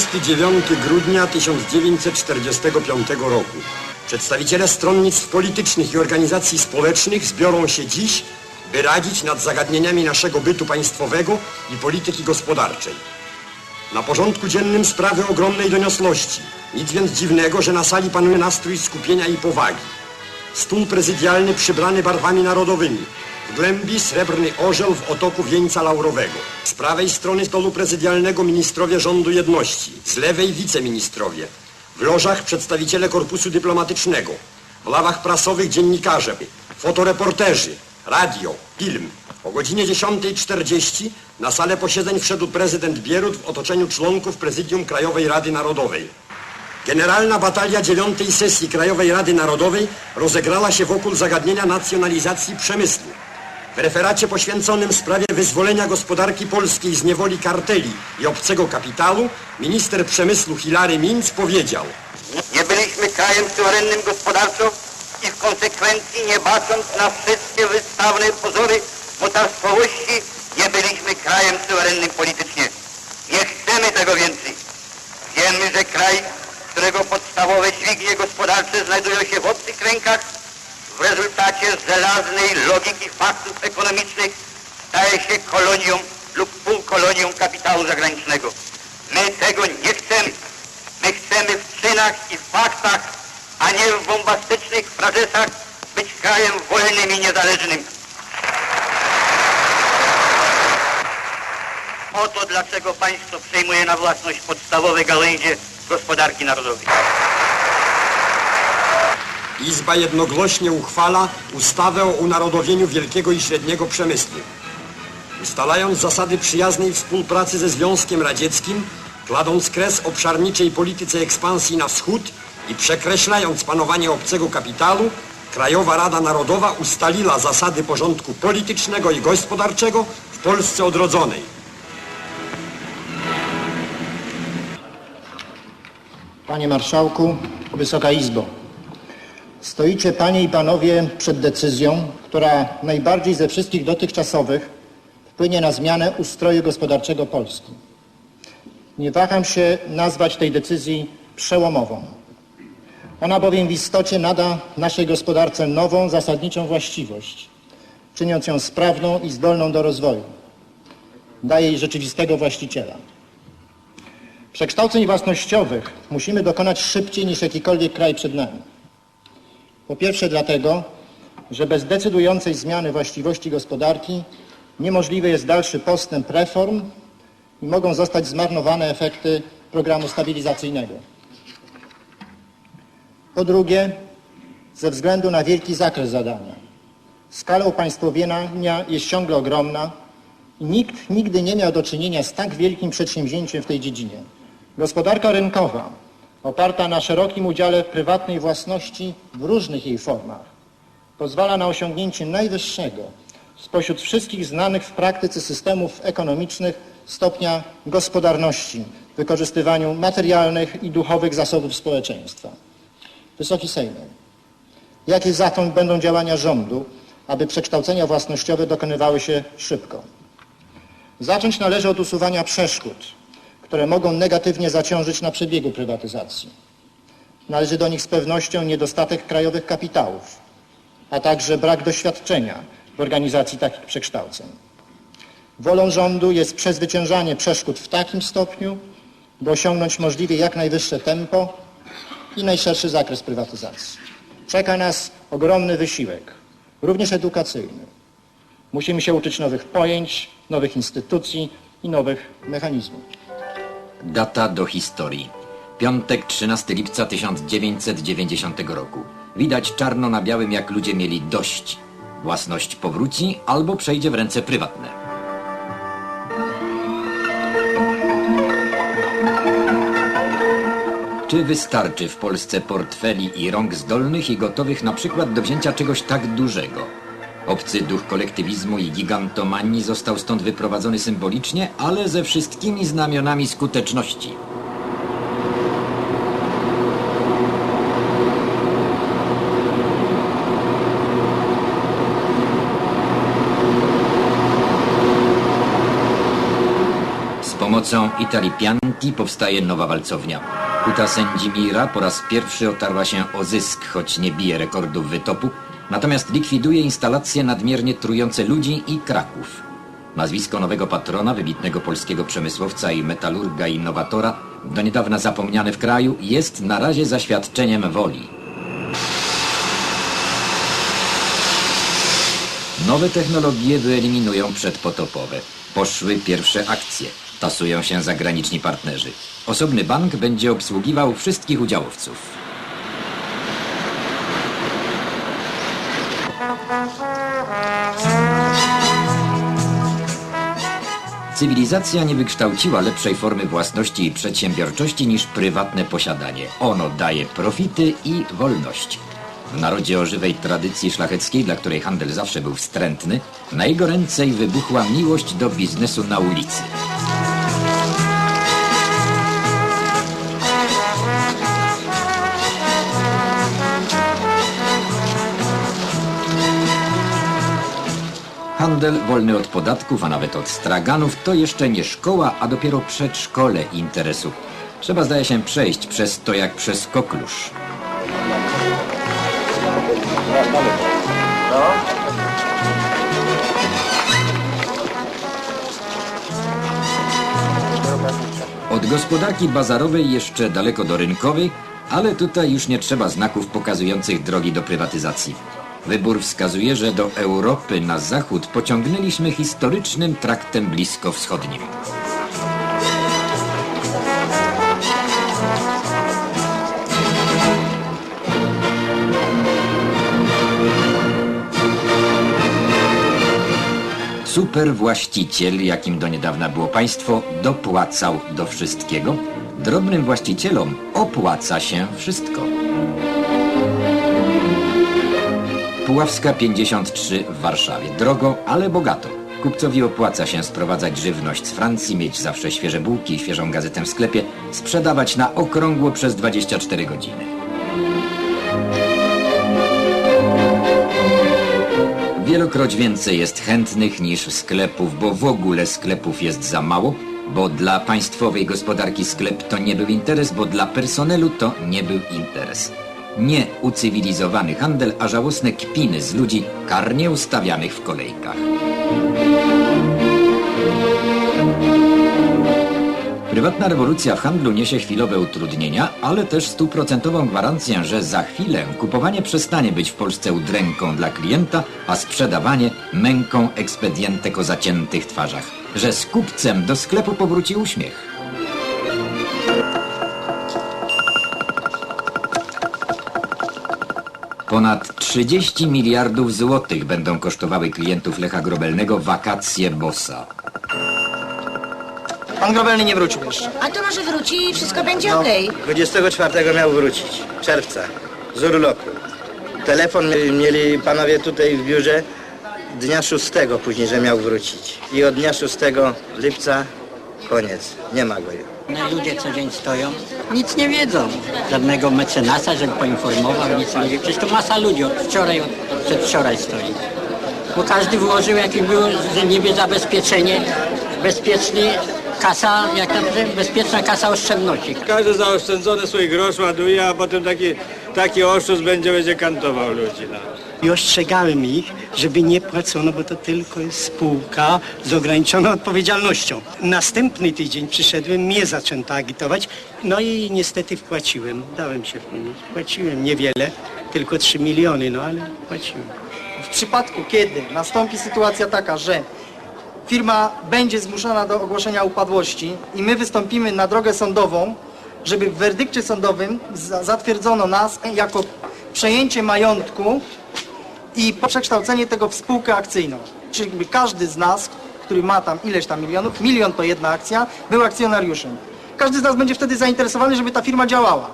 29 grudnia 1945 roku. Przedstawiciele stronnictw politycznych i organizacji społecznych zbiorą się dziś, by radzić nad zagadnieniami naszego bytu państwowego i polityki gospodarczej. Na porządku dziennym sprawy ogromnej doniosłości. Nic więc dziwnego, że na sali panuje nastrój skupienia i powagi. Stół prezydialny przybrany barwami narodowymi. Głębi srebrny orzeł w otoku wieńca laurowego. Z prawej strony stolu prezydialnego ministrowie rządu jedności. Z lewej wiceministrowie. W lożach przedstawiciele korpusu dyplomatycznego. W ławach prasowych dziennikarze. Fotoreporterzy. Radio. Film. O godzinie 10.40 na salę posiedzeń wszedł prezydent Bierut w otoczeniu członków Prezydium Krajowej Rady Narodowej. Generalna batalia dziewiątej sesji Krajowej Rady Narodowej rozegrała się wokół zagadnienia nacjonalizacji przemysłu. W referacie poświęconym sprawie wyzwolenia gospodarki polskiej z niewoli karteli i obcego kapitału minister przemysłu Hilary Minc powiedział Nie byliśmy krajem suwerennym gospodarczo i w konsekwencji nie bacząc na wszystkie wystawne pozory mocarstwowości, nie byliśmy krajem suwerennym politycznie. Nie chcemy tego więcej. Wiemy, że kraj, którego podstawowe dźwignie gospodarcze znajdują się w obcych rękach, w rezultacie żelaznej logiki faktów ekonomicznych staje się kolonią lub półkolonią kapitału zagranicznego. My tego nie chcemy. My chcemy w czynach i faktach, a nie w bombastycznych frazesach być krajem wolnym i niezależnym. Oto dlaczego państwo przejmuje na własność podstawowe gałęzie gospodarki narodowej. Izba jednogłośnie uchwala ustawę o unarodowieniu wielkiego i średniego przemysłu. Ustalając zasady przyjaznej współpracy ze Związkiem Radzieckim, kladąc kres obszarniczej polityce ekspansji na wschód i przekreślając panowanie obcego kapitału, Krajowa Rada Narodowa ustaliła zasady porządku politycznego i gospodarczego w Polsce odrodzonej. Panie Marszałku, Wysoka Izbo. Stoicie Panie i Panowie przed decyzją, która najbardziej ze wszystkich dotychczasowych wpłynie na zmianę ustroju gospodarczego Polski. Nie waham się nazwać tej decyzji przełomową. Ona bowiem w istocie nada naszej gospodarce nową, zasadniczą właściwość, czyniąc ją sprawną i zdolną do rozwoju. Daje jej rzeczywistego właściciela. Przekształceń własnościowych musimy dokonać szybciej niż jakikolwiek kraj przed nami. Po pierwsze dlatego, że bez decydującej zmiany właściwości gospodarki niemożliwy jest dalszy postęp reform i mogą zostać zmarnowane efekty programu stabilizacyjnego. Po drugie, ze względu na wielki zakres zadania. Skala upaństwowienia jest ciągle ogromna i nikt nigdy nie miał do czynienia z tak wielkim przedsięwzięciem w tej dziedzinie. Gospodarka rynkowa, oparta na szerokim udziale prywatnej własności w różnych jej formach, pozwala na osiągnięcie najwyższego spośród wszystkich znanych w praktyce systemów ekonomicznych stopnia gospodarności w wykorzystywaniu materialnych i duchowych zasobów społeczeństwa. Wysoki Sejmie, jakie zatem będą działania rządu, aby przekształcenia własnościowe dokonywały się szybko? Zacząć należy od usuwania przeszkód, które mogą negatywnie zaciążyć na przebiegu prywatyzacji. Należy do nich z pewnością niedostatek krajowych kapitałów, a także brak doświadczenia w organizacji takich przekształceń. Wolą rządu jest przezwyciężanie przeszkód w takim stopniu, by osiągnąć możliwie jak najwyższe tempo i najszerszy zakres prywatyzacji. Czeka nas ogromny wysiłek, również edukacyjny. Musimy się uczyć nowych pojęć, nowych instytucji i nowych mechanizmów. Data do historii. Piątek 13 lipca 1990 roku. Widać czarno na białym, jak ludzie mieli dość. Własność powróci albo przejdzie w ręce prywatne. Czy wystarczy w Polsce portfeli i rąk zdolnych i gotowych na przykład do wzięcia czegoś tak dużego? Obcy duch kolektywizmu i gigantomanii został stąd wyprowadzony symbolicznie, ale ze wszystkimi znamionami skuteczności. Z pomocą ulicą Itali Pianti powstaje nowa walcownia. Huta Sędzimira po raz pierwszy otarła się o zysk, choć nie bije rekordów wytopu, natomiast likwiduje instalacje nadmiernie trujące ludzi i Kraków. Nazwisko nowego patrona, wybitnego polskiego przemysłowca i metalurga innowatora, do niedawna zapomniane w kraju, jest na razie zaświadczeniem woli. Nowe technologie wyeliminują przedpotopowe. Poszły pierwsze akcje. Tasują się zagraniczni partnerzy. Osobny bank będzie obsługiwał wszystkich udziałowców. Cywilizacja nie wykształciła lepszej formy własności i przedsiębiorczości niż prywatne posiadanie. Ono daje profity i wolność. W narodzie o żywej tradycji szlacheckiej, dla której handel zawsze był wstrętny, na jego ręce wybuchła miłość do biznesu na ulicy. Handel wolny od podatków, a nawet od straganów, to jeszcze nie szkoła, a dopiero przedszkole interesu. Trzeba, zdaje się, przejść przez to jak przez koklusz. Od gospodarki bazarowej jeszcze daleko do rynkowej, ale tutaj już nie trzeba znaków pokazujących drogi do prywatyzacji. Wybór wskazuje, że do Europy na zachód pociągnęliśmy historycznym traktem bliskowschodnim. Superwłaściciel, jakim do niedawna było państwo, dopłacał do wszystkiego. Drobnym właścicielom opłaca się wszystko. Puławska 53 w Warszawie. Drogo, ale bogato. Kupcowi opłaca się sprowadzać żywność z Francji, mieć zawsze świeże bułki i świeżą gazetę w sklepie, sprzedawać na okrągło przez 24 godziny. Wielokroć więcej jest chętnych niż sklepów, bo w ogóle sklepów jest za mało, bo dla państwowej gospodarki sklep to nie był interes, bo dla personelu to nie był interes. Nie ucywilizowany handel, a żałosne kpiny z ludzi karnie ustawianych w kolejkach. Prywatna rewolucja w handlu niesie chwilowe utrudnienia, ale też stuprocentową gwarancję, że za chwilę kupowanie przestanie być w Polsce udręką dla klienta, a sprzedawanie męką ekspedientek o zaciętych twarzach. Że z kupcem do sklepu powróci uśmiech. Ponad 30 miliardów złotych będą kosztowały klientów Lecha Grobelnego wakacje bossa. Pan Grobelny nie wrócił jeszcze. A to może wróci i wszystko będzie okej. 24 miał wrócić, czerwca, z urlopu. Telefon mieli- mieli panowie tutaj w biurze dnia 6 później, że miał wrócić. I od dnia 6 lipca koniec, nie ma go już. No ludzie co dzień stoją, nic nie wiedzą. Żadnego mecenasa, żeby poinformował, nic nie. Przecież to masa ludzi od wczoraj, od przedwczoraj stoi. Bo każdy włożył, jakie było że niby zabezpieczenie, bezpieczny kasa, jak tam, bezpieczna kasa oszczędności. Każdy zaoszczędzony swój grosz ładuje, a potem taki, taki oszust będzie, będzie kantował ludzi. No. I ostrzegałem ich, żeby nie płacono, bo to tylko jest spółka z ograniczoną odpowiedzialnością. Następny tydzień przyszedłem, mnie zaczęto agitować, no i niestety wpłaciłem. Dałem się wpłynąć. Płaciłem niewiele, tylko 3 miliony, no ale płaciłem. W przypadku, kiedy nastąpi sytuacja taka, że firma będzie zmuszona do ogłoszenia upadłości i my wystąpimy na drogę sądową, żeby w werdykcie sądowym za- zatwierdzono nas jako przejęcie majątku i przekształcenie tego w spółkę akcyjną. Czyli każdy z nas, który ma tam ileś tam milionów, milion to jedna akcja, był akcjonariuszem. Każdy z nas będzie wtedy zainteresowany, żeby ta firma działała.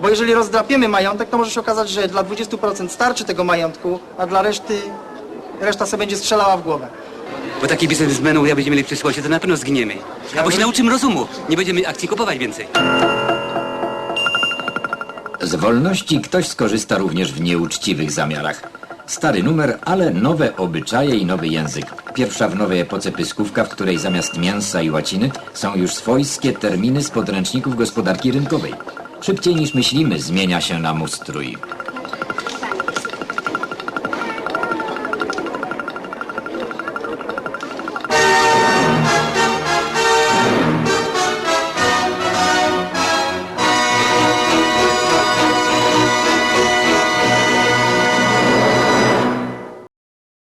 Bo jeżeli rozdrapiemy majątek, to może się okazać, że dla 20% starczy tego majątku, a dla reszty, reszta sobie będzie strzelała w głowę. Bo taki biznesmenów, jak będziemy mieli w przyszłości, to na pewno zginiemy. Albo się nauczymy rozumu. Nie będziemy akcji kupować więcej. Z wolności ktoś skorzysta również w nieuczciwych zamiarach. Stary numer, ale nowe obyczaje i nowy język. Pierwsza w nowej epoce pyskówka, w której zamiast mięsa i łaciny są już swojskie terminy z podręczników gospodarki rynkowej. Szybciej niż myślimy zmienia się nam ustrój.